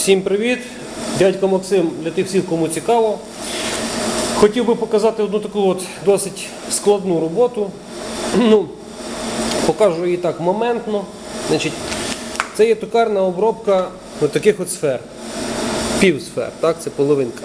Всім привіт! Дядько Максим для тих всіх, кому цікаво. Хотів би показати одну таку от досить складну роботу. Ну, покажу її так моментно. Значить, це є токарна обробка от таких от сфер. Півсфер, так, це половинка.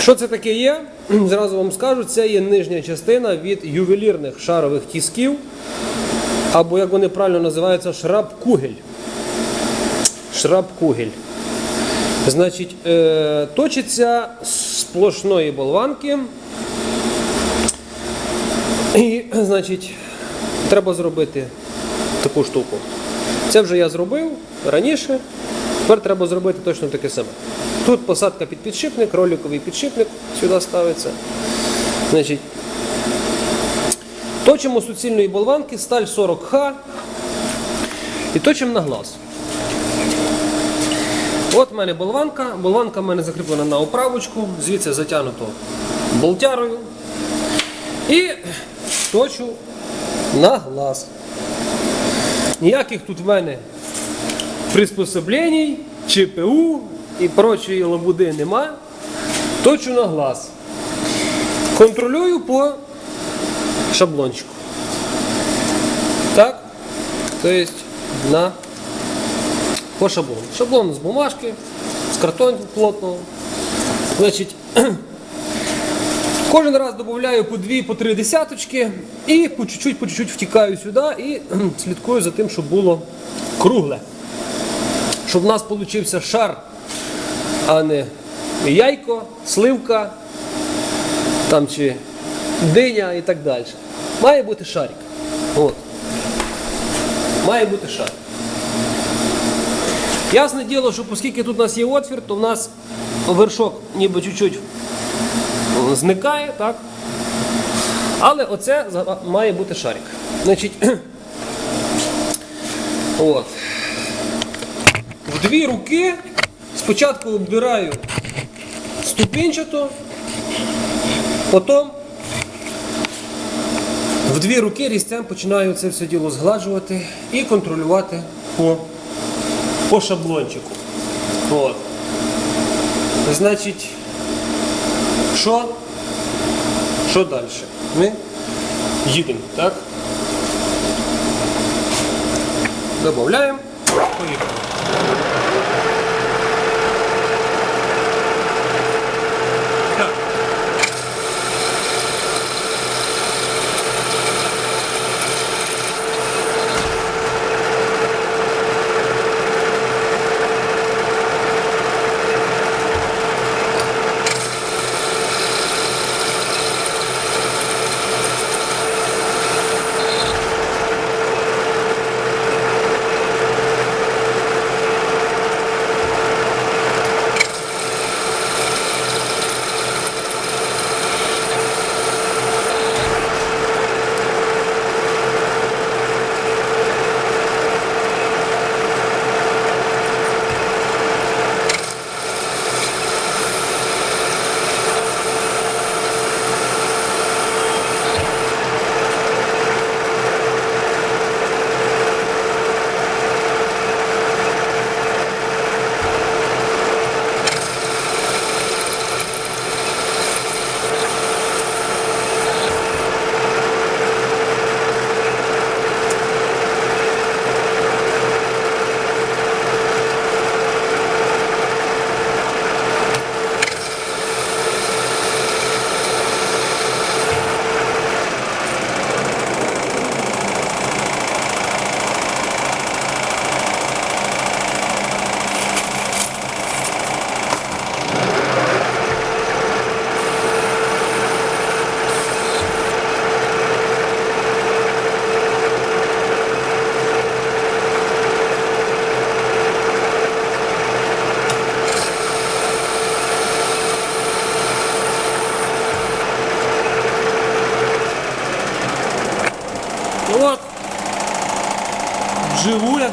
Що це таке є? Зразу вам скажу, це є нижня частина від ювелірних шарових тісків, або як вони правильно називаються, шрабкугель. Шрабкугель. Значить, е, точиться з сплошної болванки. І, значить, треба зробити таку штуку. Це вже я зробив раніше. Тепер треба зробити точно таке саме. Тут посадка під підшипник, роликовий підшипник сюди ставиться. Значить, точимо суцільної болванки, сталь 40Х і точимо на глаз. От в мене болванка. Болванка в мене закріплена на оправочку, звідси затягнуто болтярою. І точу на глаз. Ніяких тут в мене приспособлень, ЧПУ і прочої лабуди нема. Точу на глаз. Контролюю по шаблончику. Так? Тобто на по шаблону. Шаблон з бумажки, з картону плотного. Значить, кожен раз додаю по 2 по 3 десяточки і по чуть-чуть, по чуть-чуть втікаю сюди і слідкую за тим, щоб було кругле. Щоб в нас получився шар, а не яйко, сливка там чи диня і так далі. Має бути шарик. От. Має бути шарик. Ясне діло, що оскільки тут у нас є отвір, то в нас вершок ніби чуть-чуть зникає, так? Але оце має бути шарик. Значить, от. В дві руки спочатку оббираю ступінчато, потім в дві руки різцем починаю це все діло згладжувати і контролювати по по шаблончику. От. Значить, що? Що далі? Ми їдемо, так? Добавляємо. Поїхали.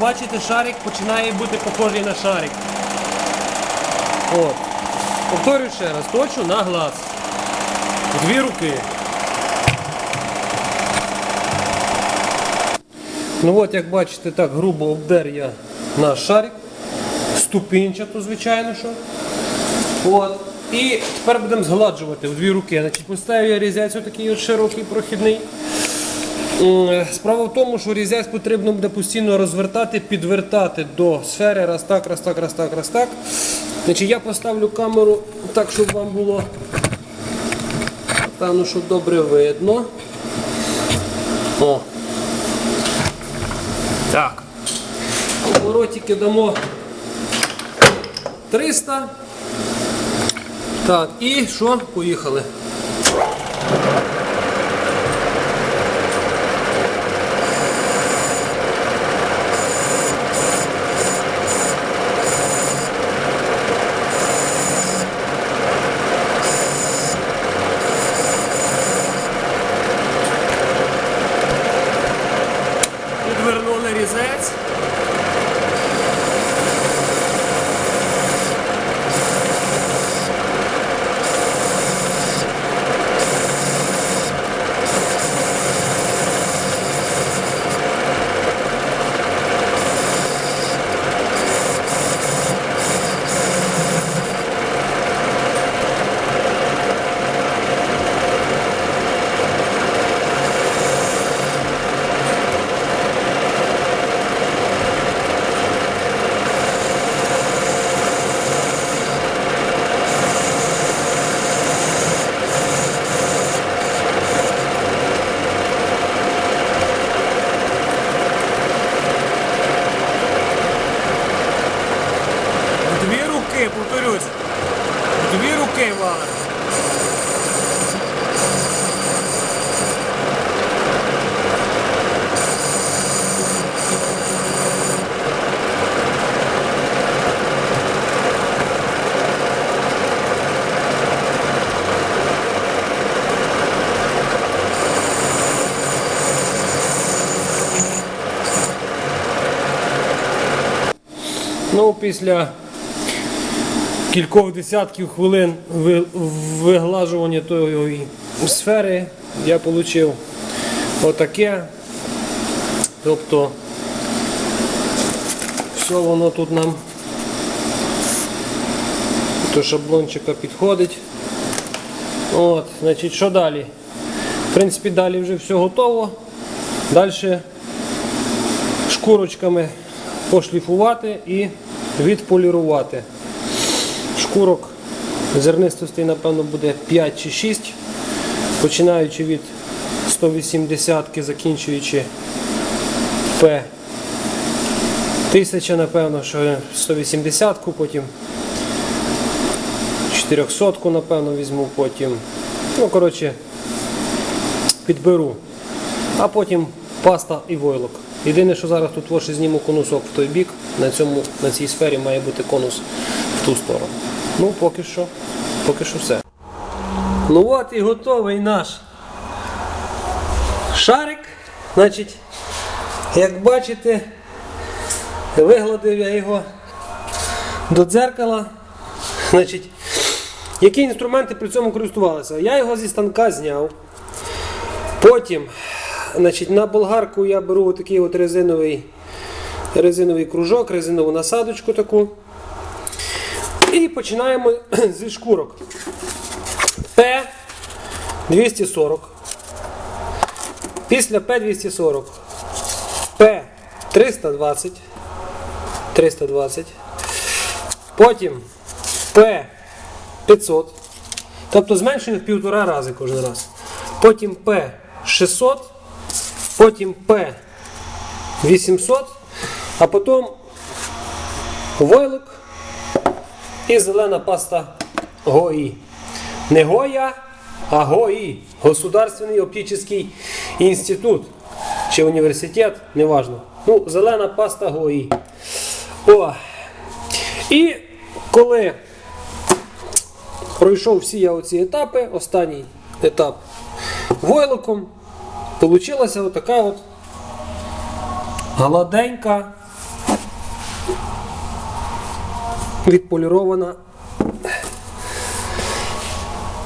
Бачите, шарик починає бути похожий на шарик. От. Повторюю ще раз, точу на глаз. Дві руки. Ну от, як бачите, так грубо обдер я наш шарик. ступінчато, звичайно що. От. І тепер будемо згладжувати в дві руки. Значить, поставив я різець отакий от широкий прохідний. М, Справа в тому, що різець потрібно буде постійно розвертати, підвертати до сфери. Раз так, раз так, раз так, раз так. Значить, я поставлю камеру так, щоб вам було певно, щоб добре видно. О. Так. Оборотики дамо 300. Так, і що? Поїхали. Ну, після кількох десятків хвилин виглажування тої сфери я отримав отаке. Тобто все воно тут нам до шаблончика підходить. От, значить, що далі? В принципі, далі вже все готово. Далі шкурочками пошліфувати і відполірувати. Шкурок зернистостей, напевно, буде 5 чи 6, починаючи від 180 закінчуючи П 1000, напевно, що 180-ку, потім 400-ку, напевно, візьму, потім. Ну, коротше, підберу. А потім паста і войлок. Єдине, що зараз тут лише зніму конусок в той бік, на, цьому, на цій сфері має бути конус в ту сторону. Ну, поки що, поки що все. Ну от і готовий наш шарик. Значить, як бачите, вигладив я його до дзеркала. Значить, які інструменти при цьому користувалися? Я його зі станка зняв. Потім значить, на болгарку я беру такий от резиновий, резиновий кружок, резинову насадочку таку. І починаємо зі шкурок. П240. Після П240. П320. 320. Потім П500. Тобто зменшую в півтора рази кожен раз. Потім П600, потім П800, а потім войлик і зелена паста ГОІ. Не Гоя, а ГОІ. Государственний оптичний інститут чи університет, неважно. Ну, зелена паста ГОІ. О. І коли пройшов всі я оці етапи, останній етап войлоком, получилася отака от гладенька, відполірована,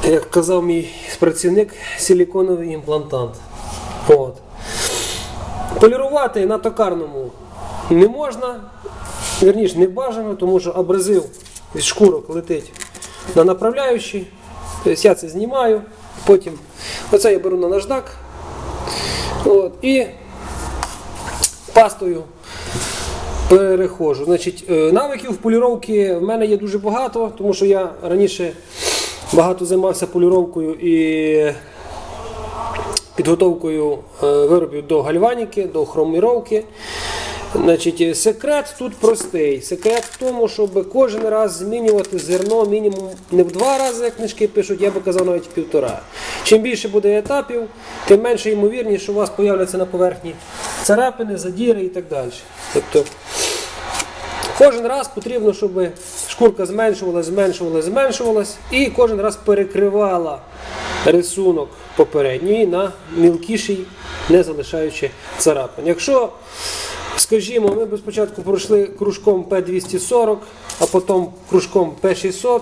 як казав мій працівник, силіконовий імплантант. От. Полірувати на токарному не можна, Вірніше, не бажано, тому що абразив від шкурок летить на направляючий. Тобто я це знімаю, потім оце я беру на наждак. От, і пастою переходжу. Значить, е, навиків поліровки в мене є дуже багато, тому що я раніше багато займався поліровкою і підготовкою е, виробів до гальваніки, до хроміровки. Значить, е, секрет тут простий. Секрет в тому, щоб кожен раз змінювати зерно мінімум не в два рази, як книжки пишуть, я би казав навіть в півтора. Чим більше буде етапів, тим менше ймовірність, що у вас появляться на поверхні царапини, задіри і так далі. Тобто Кожен раз потрібно, щоб шкурка зменшувалась, зменшувалась, зменшувалась і кожен раз перекривала рисунок попередньої на мілкіший, не залишаючи царапин. Якщо, скажімо, ми б спочатку пройшли кружком P240, а потім кружком P600,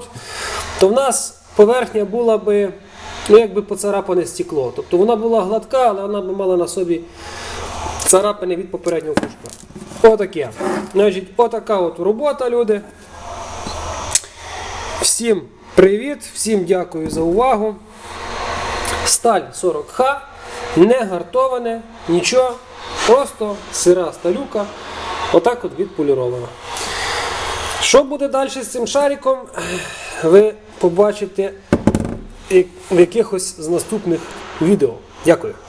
то в нас поверхня була би ну, якби поцарапане стекло. Тобто вона була гладка, але вона б мала на собі царапини від попереднього кружка. Отаке. Значить, отака от робота, люди. Всім привіт, всім дякую за увагу. Сталь 40Х, не гартоване, нічого, просто сира сталюка, отак от відполірована. Що буде далі з цим шариком, ви побачите в якихось з наступних відео. Дякую.